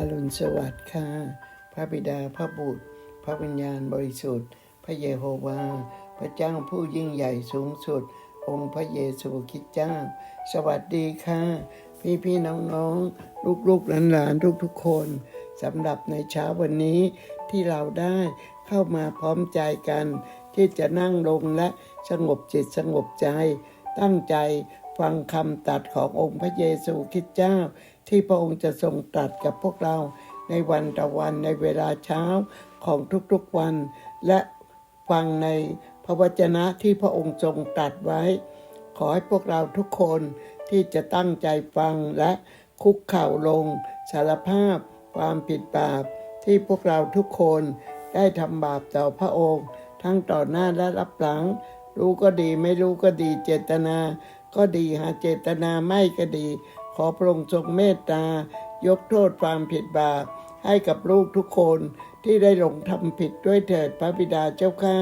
อรุณสวัสดิ์ค่ะ พระบิดาพระบุตร พระวิญญาณบริสุทธิ์ พระเยโฮวา พระเจ้าผู้ยิ่งใหญ่สูงสุด องค์พระเยซูคริสต์เจ้า สวัสดีค่ะ พี่พี่น้องน้องลูกลูกหลานหลานทุกทุกๆคนสำหรับในเช้าวันนี้ที่เราได้เข้ามาพร้อมใจกัน ที่จะนั่งลงและสงบจิตสงบใจ ตั้งใจ ฟังคำตัดขององค์พระเยซูคริสต์เจ้า ที่พระองค์จะทรงตรัสกับพวกเราในวันต่อวันในเวลาเช้าของทุกๆวัน และฟังในพระวจนะที่พระองค์ทรงตรัสไว้ ขอให้พวกเราทุกคนที่จะตั้งใจฟังและคุกเข่าลงสารภาพความผิดบาปที่พวกเราทุกคนได้ทำบาปต่อพระองค์ ทั้งต่อหน้าและรับหลัง รู้ก็ดีไม่รู้ก็ดีเจตนา ก็ดีหาเจตนาไม่ก็ดี ขอพระองค์ทรงเมตตา ยกโทษความผิดบาปให้กับลูกทุกคนที่ได้หลงทำผิดด้วยเถิดพระบิดาเจ้าข้า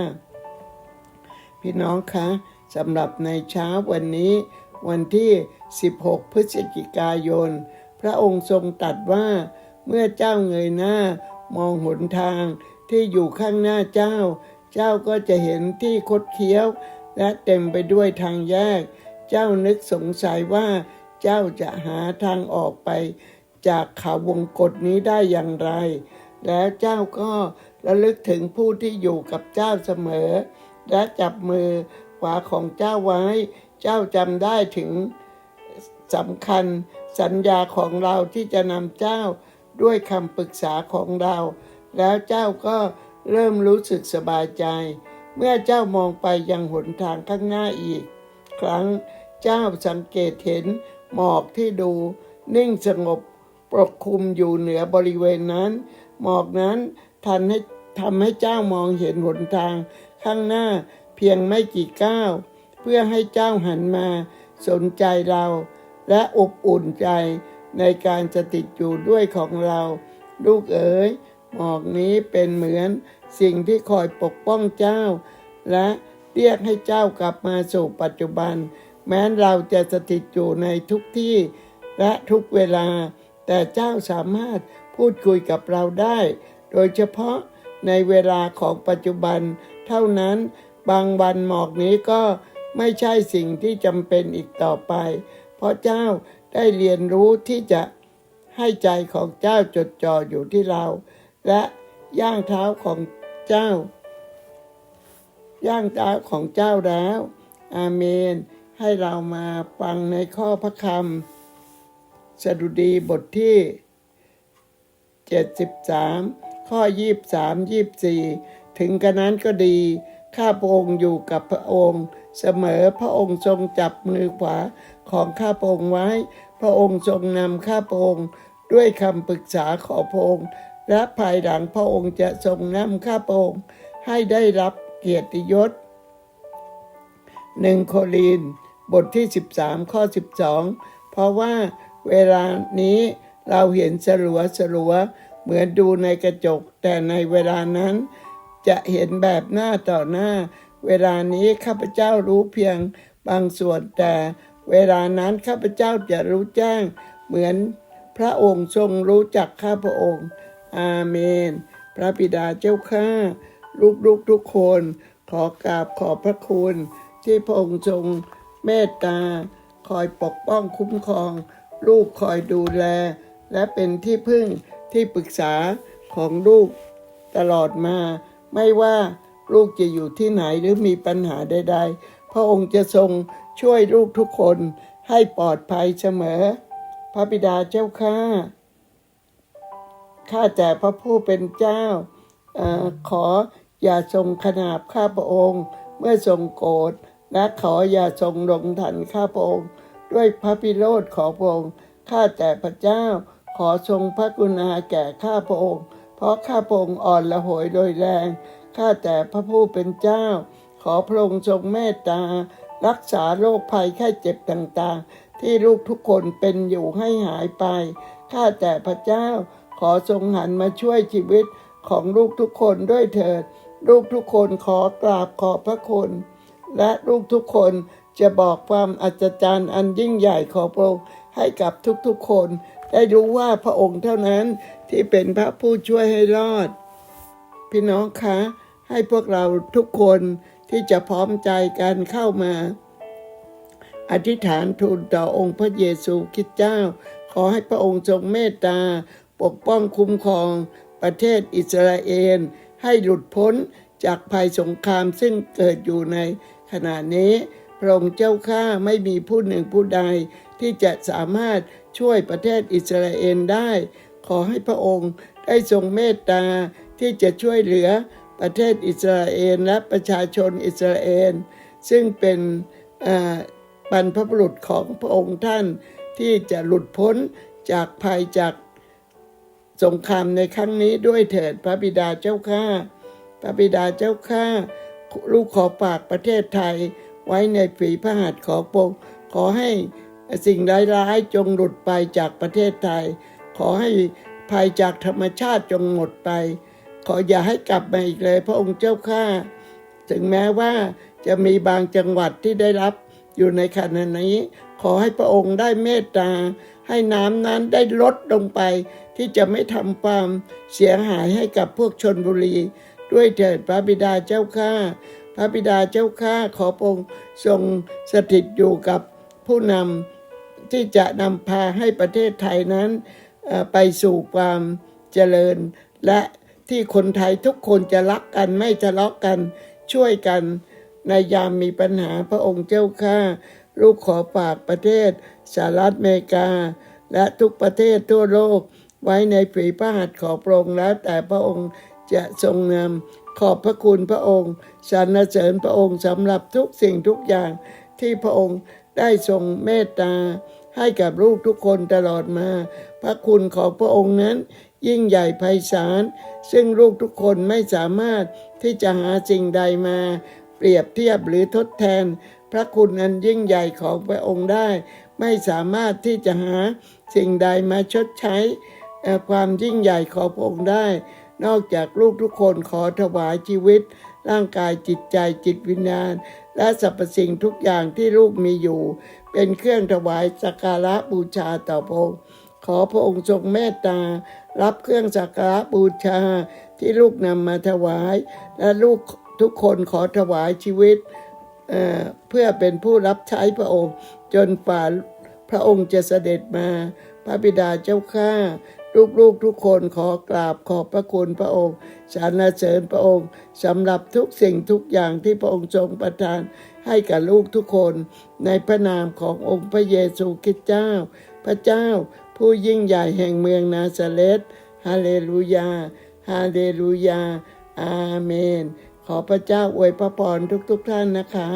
พี่น้องคะสำหรับในเช้าวันนี้ วันที่ 16 พฤศจิกายน พระองค์ทรงตรัสว่า เมื่อเจ้าเงยหน้ามองหนทางที่อยู่ข้างหน้าเจ้า เจ้าก็จะเห็นที่คดเคี้ยว และเต็มไปด้วยทางแยก เจ้านึกสงสัยว่าเจ้าจะหาทางออกไป จากเขาวงกฏนี้ได้อย่างไร แล้วเจ้าก็ระลึกถึงผู้ที่อยู่กับเจ้าเสมอ และจับมือขวาของเจ้าไว้ เจ้าจำได้ถึงสำคัญสัญญาของเราที่จะนำเจ้าด้วยคำปรึกษาของเรา แล้วเจ้าก็เริ่มรู้สึกสบายใจ เมื่อเจ้ามองไปยังหนทางข้างหน้าอีก ครั้ง เจ้าสังเกตเห็นหมอกที่ดู นิ่งสงบปกคลุมอยู่เหนือบริเวณนั้น หมอกนั้นทันให้ทำให้เจ้ามองเห็นหนทาง ข้างหน้าเพียงไม่กี่ก้าว เพื่อให้เจ้าหันมาสนใจเรา และอบอุ่นใจในการจะติดอยู่ด้วยของเรา ลูกเอ๋ยหมอกนี้เป็นเหมือนสิ่งที่คอยปกป้องเจ้า และ เรียกให้เจ้ากลับมาสู่ปัจจุบัน แม้เราจะสถิตอยู่ในทุกที่และทุกเวลา แต่เจ้าสามารถพูดคุยกับเราได้ โดยเฉพาะในเวลาของปัจจุบัน เท่านั้นบางวันหมอกนี้ก็ไม่ใช่สิ่งที่จำเป็นอีกต่อไป เพราะเจ้าได้เรียนรู้ที่จะให้ใจของเจ้าจดจ่ออยู่ที่เรา และย่างเท้าของเจ้า ย่างเท้าของเจ้าแล้ว อาเมน ให้เรามาฟังในข้อพระคำสดุดีบทที่ 73 ข้อ 23 24 ถึงกระนั้นก็ดี ข้าพระองค์อยู่กับพระองค์ เสมอพระองค์ทรงจับมือขวาของข้าพระองค์ไว้ พระองค์ทรงนำข้าพระองค์ด้วยคำปรึกษาขอพระองค์และภายหลังพระองค์จะทรงนำข้าพระองค์ให้ได้รับ เกียรติยศหนึ่งโครินบทที่ 13 ข้อ 12 เพราะว่าเวลานี้เราเห็นสลัวสลัวเหมือนดูในกระจก แต่ในเวลานั้น จะเห็นแบบหน้าต่อหน้า เวลานี้ข้าพเจ้ารู้เพียงบางส่วนแต่ เวลานั้นข้าพเจ้าจะรู้แจ้ง เหมือนพระองค์ทรงรู้จักข้าพระองค์ อาเมน พระบิดาเจ้าข้า ลูกๆทุกคน ขอกราบขอบพระคุณ ที่พระองค์ทรงเมตตา คอยปกป้องคุ้มครอง ลูกคอยดูแล และเป็นที่พึ่งที่ปรึกษาของลูกตลอดมา ไม่ว่าลูกจะอยู่ที่ไหนหรือมีปัญหาใด ๆ พระองค์จะทรงช่วยลูกทุกคนให้ปลอดภัยเสมอ พระบิดาเจ้าข้าข้าแต่พระผู้เป็นเจ้าอขอ อย่าทรงขนาบข้าพระองค์ เมื่อทรงโกรธและขออย่าทรงลงทันข้าพระองค์ ด้วยพระพิโรธของพระองค์ข้าแต่พระเจ้าขอทรงพระกรุณาแก่ข้าพระองค์ เพราะข้าพระองค์อ่อนละหยโดยแรงข้าแต่พระผู้เป็นเจ้า ขอพระองค์ทรงเมตตา รักษาโรคภัยไข้เจ็บต่างๆ ที่ลูกทุกคนเป็นอยู่ให้หายไปข้าแต่พระเจ้าขอทรงหันมาช่วยชีวิตของลูกทุกคนด้วยเถิด ลูกทุกคนขอกราบขอบพระคุณ และลูกทุกคนจะบอกความอัศจรรย์อันยิ่งใหญ่ของพระองค์ให้กับทุกๆคน ได้รู้ว่าพระองค์เท่านั้นที่เป็นพระผู้ช่วยให้รอด พี่น้องคะให้พวกเราทุกคนที่จะพร้อมใจกันเข้ามา อธิษฐานทูลต่อองค์พระเยซูคริสต์เจ้า ขอให้พระองค์ทรงเมตตา ปกป้องคุ้มครองประเทศอิสราเอล ให้หลุดพ้นจากภัยสงครามซึ่งเกิดอยู่ในขณะนี้ พระองค์เจ้าข้าไม่มีผู้หนึ่งผู้ใด ที่จะสามารถช่วยประเทศอิสราเอลได้ ขอให้พระองค์ได้ทรงเมตตาที่จะช่วยเหลือประเทศอิสราเอลและประชาชนอิสราเอลซึ่งเป็นบรรพบุรุษของพระองค์ท่านที่จะหลุดพ้นจากภัยจาก สงครามในครั้งนี้ด้วยเถิดพระบิดาเจ้าข้าพระบิดาเจ้าข้าลูกขอฝากประเทศไทยไว้ในฝีพระหัตถ์ของพระองค์ขอให้สิ่งร้ายๆจงหลุดไปจากประเทศไทย ขอให้ภัยจากธรรมชาติจงหมดไป ขออย่าให้กลับมาอีกเลย พระองค์เจ้าข้าถึงแม้ว่าจะมีบางจังหวัดที่ได้รับอยู่ในขณะนี้ ขอให้พระองค์ได้เมตตา ให้น้ำนั้นได้ลดลงไป ที่จะไม่ทำความเสียหายให้กับพวกชนบุรี ด้วยเถิดพระบิดาเจ้าข้าพระบิดาเจ้าข้าขอพระองทรงสถิตอยู่กับผู้นำที่จะนำพาให้ประเทศไทยนั้นไปสู่ความเจริญ และที่คนไทยทุกคนจะรักกันไม่ทะเลาะกันช่วยกันในยามมีปัญหาพระองค์เจ้าข้า ลูกขอฝากประเทศสหรัฐอเมริกา และทุกประเทศทั่วโลก ไว้ในฝีพระหัตถ์ของพระองค์แล้วแต่พระองค์จะทรงนำขอบพระคุณพระองค์สรรเสริญพระองค์สำหรับทุกสิ่งทุกอย่างที่พระองค์ได้ทรงเมตตา ให้กับลูกทุกคนตลอดมา พระคุณของพระองค์นั้น ยิ่งใหญ่ไพศาลซึ่งลูกทุกคนไม่สามารถที่จะหาสิ่งใดมา เปรียบเทียบหรือทดแทน ระคุณอันยิ่งใหญ่ของพระองค์ได้ ไม่สามารถที่จะหาสิ่งใดมาชดใช้ความยิ่งใหญ่ของพระองค์ได้ นอกจากลูกทุกคนขอถวายชีวิต ร่างกายจิตใจจิตวิญญาณ และสรรพสิ่งทุกอย่างที่ลูกมีอยู่ เป็นเครื่องถวายสักการะบูชาต่อพระองค์ขอพระองค์ทรงเมตตา รับเครื่องสักการะบูชาที่ลูกนำมาถวาย และลูกทุกคนขอถวายชีวิต เเพื่อเป็นผู้รับใช้พระองค์ จนฝ่าพระองค์จะเสด็จมา พระบิดาเจ้าข้าลูกๆทุกคนขอกราบขอบพระคุณพระองค์สรรเสริญพระองค์สำหรับทุกสิ่งทุกอย่างที่พระองค์ทรงประทานให้กับลูกทุกคนในพระนามขององค์พระเยซูคริสต์เจ้า พระเจ้าผู้ยิ่งใหญ่แห่งเมืองนาซาเรตฮาเลลูยา ฮาเลลูยา อาเมน ขอพระเจ้าอวยพระพรทุกๆทท่านนะคะ